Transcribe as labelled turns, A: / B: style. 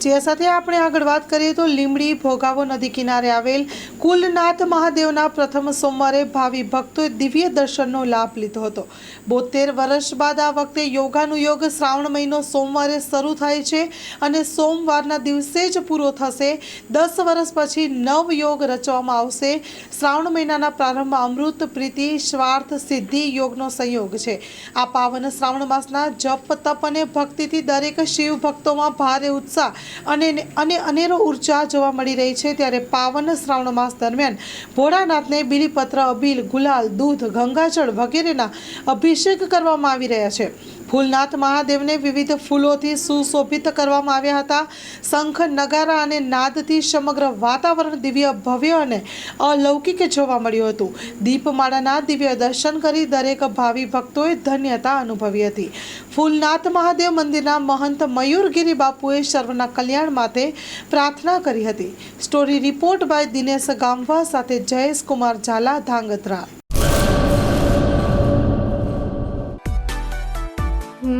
A: જે સાથે આપણે આગળ વાત કરીએ તો લીમડી ભોગાવો નદી કિનારે આવેલ કુલનાથ મહાદેવના પ્રથમ સોમવારે ભાવિ ભક્તોએ દિવ્ય દર્શનનો લાભ લીધો હતો. બોતેર વર્ષ બાદ આ વખતે યોગાનુયોગ શ્રાવણ મહિનો સોમવારે શરૂ થાય છે અને સોમવારના દિવસે જ પૂરો થશે. દસ વર્ષ પછી નવ યોગ રચવામાં આવશે. શ્રાવણ મહિનાના પ્રારંભમાં અમૃત, પ્રીતિ, સ્વાર્થ, સિદ્ધિ યોગનો સંયોગ છે. આ પાવન શ્રાવણ માસના જપ, તપ અને ભક્તિથી દરેક શિવ ભક્તોમાં ભારે ઉત્સાહ અને અને અનેરો ઊર્જા જોવા મળી રહી છે ત્યારે પાવન શ્રાવણ માસ દરમિયાન ભોળાનાથને બીલીપત્ર, અબીલ, ગુલાલ, દૂધ, ગંગાજળ વગેરેના અભિષેક કરવામાં આવી રહ્યા છે. ફૂલનાથ મહાદેવને વિવિધ ફૂલોથી સુશોભિત કરવામાં આવ્યા હતા. શંખ, નગારા અને નાદથી સમગ્ર વાતાવરણ દિવ્ય, ભવ્ય અને અલૌકિક જોવા મળ્યું હતું. દીપમાળાના દિવ્ય દર્શન કરી દરેક ભાવિ ભક્તોએ ધન્યતા અનુભવી હતી. ફૂલનાથ મહાદેવ મંદિરના મહંત મયુરગીરી બાપુએ સર્વના કલ્યાણ માટે પ્રાર્થના કરી હતી. Story report by Dinesh Gamva સાથે જયેશ કુમાર ઝાલા, ધાંગધ્રા.